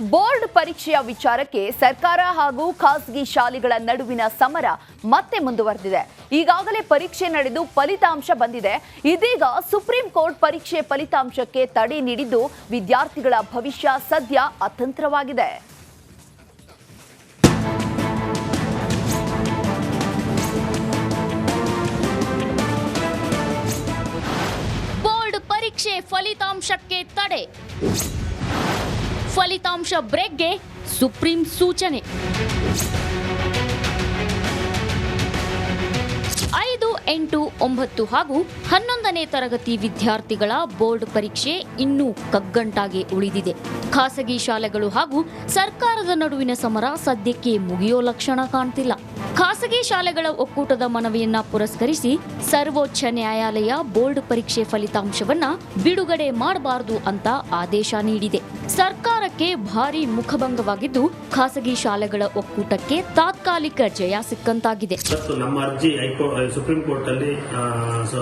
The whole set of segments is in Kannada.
ಬೋರ್ಡ್ ಪರೀಕ್ಷೆಯ ವಿಚಾರಕ್ಕೆ ಸರ್ಕಾರ ಹಾಗೂ ಖಾಸಗಿ ಶಾಲೆಗಳ ನಡುವಿನ ಸಮರ ಮತ್ತೆ ಮುಂದುವರೆದಿದೆ. ಈಗಾಗಲೇ ಪರೀಕ್ಷೆ ನಡೆದು ಫಲಿತಾಂಶ ಬಂದಿದೆ. ಇದೀಗ ಸುಪ್ರೀಂ ಕೋರ್ಟ್ ಪರೀಕ್ಷೆ ಫಲಿತಾಂಶಕ್ಕೆ ತಡೆ ನೀಡಿದ್ದು ವಿದ್ಯಾರ್ಥಿಗಳ ಭವಿಷ್ಯ ಸದ್ಯ ಅತಂತ್ರವಾಗಿದೆ. ಬೋರ್ಡ್ ಪರೀಕ್ಷೆ ಫಲಿತಾಂಶಕ್ಕೆ ತಡೆ. ಫಲಿತಾಂಶ ಬ್ರೇಕ್ಗೆ ಸುಪ್ರೀಂ ಸೂಚನೆ. ಎಂಟು, ಒಂಬತ್ತು ಹಾಗೂ ಹನ್ನೊಂದನೇ ತರಗತಿ ವಿದ್ಯಾರ್ಥಿಗಳ ಬೋರ್ಡ್ ಪರೀಕ್ಷೆ ಇನ್ನೂ ಕಗ್ಗಂಟಾಗಿ ಉಳಿದಿದೆ. ಖಾಸಗಿ ಶಾಲೆಗಳು ಹಾಗೂ ಸರ್ಕಾರದ ನಡುವಿನ ಸಮರ ಸದ್ಯಕ್ಕೆ ಮುಗಿಯೋ ಲಕ್ಷಣ ಕಾಣ್ತಿಲ್ಲ. ಖಾಸಗಿ ಶಾಲೆಗಳ ಒಕ್ಕೂಟದ ಮನವಿಯನ್ನ ಪುರಸ್ಕರಿಸಿ ಸರ್ವೋಚ್ಚ ನ್ಯಾಯಾಲಯ ಬೋರ್ಡ್ ಪರೀಕ್ಷೆ ಫಲಿತಾಂಶವನ್ನ ಬಿಡುಗಡೆ ಮಾಡಬಾರದು ಅಂತ ಆದೇಶ ನೀಡಿದೆ. ಸರ್ಕಾರಕ್ಕೆ ಭಾರಿ ಮುಖಭಂಗವಾಗಿದ್ದು ಖಾಸಗಿ ಶಾಲೆಗಳ ಒಕ್ಕೂಟಕ್ಕೆ ತಾತ್ಕಾಲಿಕ ಜಯ ಸಿಕ್ಕಂತಾಗಿದೆ. ಸುಪ್ರೀಂ ಅಲ್ಲಿ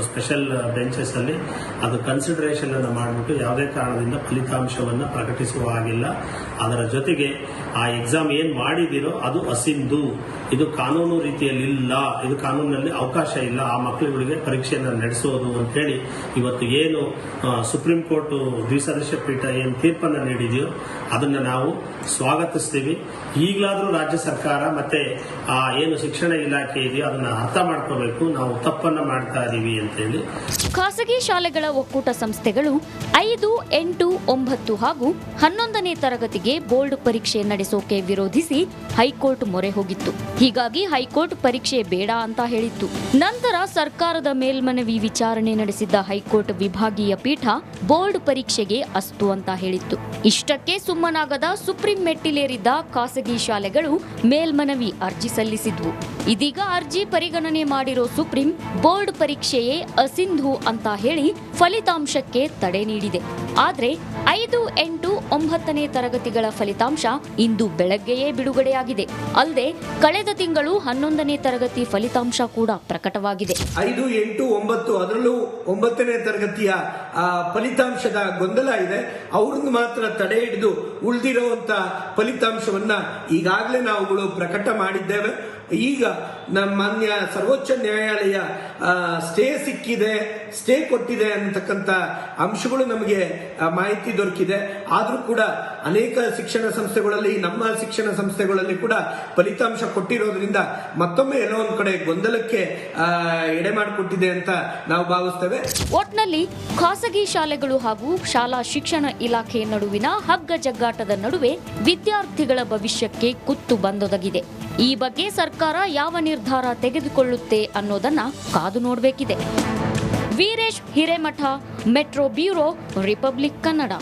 ಸ್ಪೆಷಲ್ ಬೆಂಚಸ್ ಅಲ್ಲಿ ಅದು ಕನ್ಸಿಡರೇಷನ್ ಅನ್ನು ಮಾಡಿಬಿಟ್ಟು ಯಾವುದೇ ಕಾರಣದಿಂದ ಫಲಿತಾಂಶವನ್ನು ಪ್ರಕಟಿಸುವ ಹಾಗಿಲ್ಲ. ಅದರ ಜೊತೆಗೆ ಆ ಎಕ್ಸಾಮ್ ಏನ್ ಮಾಡಿದಿರೋ ಅದು ಅಸಿಂಧು. ಇದು ಕಾನೂನು ರೀತಿಯಲ್ಲಿ ಇಲ್ಲ. ಇದು ಕಾನೂನಿನಲ್ಲಿ ಅವಕಾಶ ಇಲ್ಲ. ಆ ಮಕ್ಕಳುಗಳಿಗೆ ಪರೀಕ್ಷೆಯನ್ನು ನಡೆಸೋದು ಅಂತ ಹೇಳಿ ಇವತ್ತು ಏನು ಸುಪ್ರೀಂ ಕೋರ್ಟ್ ದ್ವಿಸದಸ್ಯ ಪೀಠ ಏನು ತೀರ್ಪನ್ನು ನೀಡಿದೆಯೋ ಅದನ್ನು ನಾವು ಸ್ವಾಗತಿಸ್ತೀವಿ. ಈಗಲಾದರೂ ರಾಜ್ಯ ಸರ್ಕಾರ ಮತ್ತೆ ಆ ಏನು ಶಿಕ್ಷಣ ಇಲಾಖೆ ಇದೆಯೋ ಅದನ್ನ ಅರ್ಥ ಮಾಡ್ಕೋಬೇಕು. ನಾವು ತಪ್ಪನ್ನ ಮಾಡ್ತಾ ಇದೀವಿ ಅಂತೇಳಿ. ಖಾಸಗಿ ಶಾಲೆಗಳ ಒಕ್ಕೂಟ ಸಂಸ್ಥೆಗಳು ಐದು, ಎಂಟು, ಒಂಬತ್ತು ಹಾಗೂ ಹನ್ನೊಂದನೇ ತರಗತಿಗೆ ಬೋರ್ಡ್ ಪರೀಕ್ಷೆ ನಡೆಸೋಕೆ ವಿರೋಧಿಸಿ ಹೈಕೋರ್ಟ್ ಮೊರೆ ಹೋಗಿತ್ತು. ಹೀಗಾಗಿ ಹೈಕೋರ್ಟ್ ಪರೀಕ್ಷೆ ಬೇಡ ಅಂತ ಹೇಳಿತ್ತು. ನಂತರ ಸರ್ಕಾರದ ಮೇಲ್ಮನವಿ ವಿಚಾರಣೆ ನಡೆಸಿದ್ದ ಹೈಕೋರ್ಟ್ ವಿಭಾಗೀಯ ಪೀಠ ಬೋರ್ಡ್ ಪರೀಕ್ಷೆಗೆ ಅಸ್ತು ಅಂತ ಹೇಳಿತ್ತು. ಇಷ್ಟಕ್ಕೆ ಸುಮ್ಮನಾಗದ ಸುಪ್ರೀಂ ಮೆಟ್ಟಿಲೇರಿದ್ದ ಖಾಸಗಿ ಶಾಲೆಗಳು ಮೇಲ್ಮನವಿ ಅರ್ಜಿ ಸಲ್ಲಿಸಿದ್ವು. ಇದೀಗ ಅರ್ಜಿ ಪರಿಗಣನೆ ಮಾಡಿರೋ ಸುಪ್ರೀಂ ಬೋರ್ಡ್ ಪರೀಕ್ಷೆಯೇ ಅಸಿಂಧು ಅಂತ ಹೇಳಿ ಫಲಿತಾಂಶಕ್ಕೆ ತಡೆ ನೀಡಿದೆ. ಆದ್ರೆ ಐದು ಎಂಟು ಒಂಬತ್ತನೇ ತರಗತಿಗಳ ಫಲಿತಾಂಶ ಇಂದು ಬೆಳಗ್ಗೆಯೇ ಬಿಡುಗಡೆಯಾಗಿದೆ. ಅಲ್ಲದೆ ಕಳೆದ ತಿಂಗಳು ಹನ್ನೊಂದನೇ ತರಗತಿ ಫಲಿತಾಂಶ ಕೂಡ ಪ್ರಕಟವಾಗಿದೆ. ಐದು, ಎಂಟು, ಒಂಬತ್ತು ಅದರಲ್ಲೂ ಒಂಬತ್ತನೇ ತರಗತಿಯ ಫಲಿತಾಂಶದ ಗೊಂದಲ ಇದೆ. ಅವ್ರನ್ನ ಮಾತ್ರ ತಡೆ ಹಿಡಿದು ಉಳಿದಿರುವಂತ ಫಲಿತಾಂಶವನ್ನ ಈಗಾಗಲೇ ನಾವುಗಳು ಪ್ರಕಟ ಮಾಡಿದ್ದೇವೆ. ಈಗ ನಮ್ಮ ಮಾನ್ಯ ಸರ್ವೋಚ್ಚ ನ್ಯಾಯಾಲಯ ಸ್ಟೇ ಸಿಕ್ಕಿದೆ, ಸ್ಟೇ ಕೊಟ್ಟಿದೆ ಅಂತಕ್ಕಂಥ ಅಂಶಗಳು ನಮಗೆ ಮಾಹಿತಿ ದೊರಕಿದೆ. ಆದರೂ ಕೂಡ ಅನೇಕ ಶಿಕ್ಷಣ ಸಂಸ್ಥೆಗಳಲ್ಲಿ, ನಮ್ಮ ಶಿಕ್ಷಣ ಸಂಸ್ಥೆಗಳಲ್ಲಿ ಕೂಡ ಫಲಿತಾಂಶ ಕೊಟ್ಟಿರೋದ್ರಿಂದ ಮತ್ತೊಮ್ಮೆ ಎಲ್ಲೋ ಒಂದ್ ಕಡೆ ಗೊಂದಲಕ್ಕೆ ಎಡೆ ಮಾಡಿಕೊಟ್ಟಿದೆ ಅಂತ ನಾವು ಭಾವಿಸ್ತೇವೆ. ಒಟ್ನಲ್ಲಿ ಖಾಸಗಿ ಶಾಲೆಗಳು ಹಾಗೂ ಶಾಲಾ ಶಿಕ್ಷಣ ಇಲಾಖೆ ನಡುವಿನ ಹಗ್ಗ ಜಗ್ಗಾಟದ ನಡುವೆ ವಿದ್ಯಾರ್ಥಿಗಳ ಭವಿಷ್ಯಕ್ಕೆ ಕುತ್ತು ಬಂದೊದಗಿದೆ. ಈ ಬಗ್ಗೆ ಸರ್ಕಾರ ಯಾವ ನಿರ್ಧಾರ ತೆಗೆದುಕೊಳ್ಳುತ್ತೆ ಅನ್ನೋದನ್ನ ಕಾದು ನೋಡಬೇಕಿದೆ. Veeresh Hiremath metro bureau Republic Kannada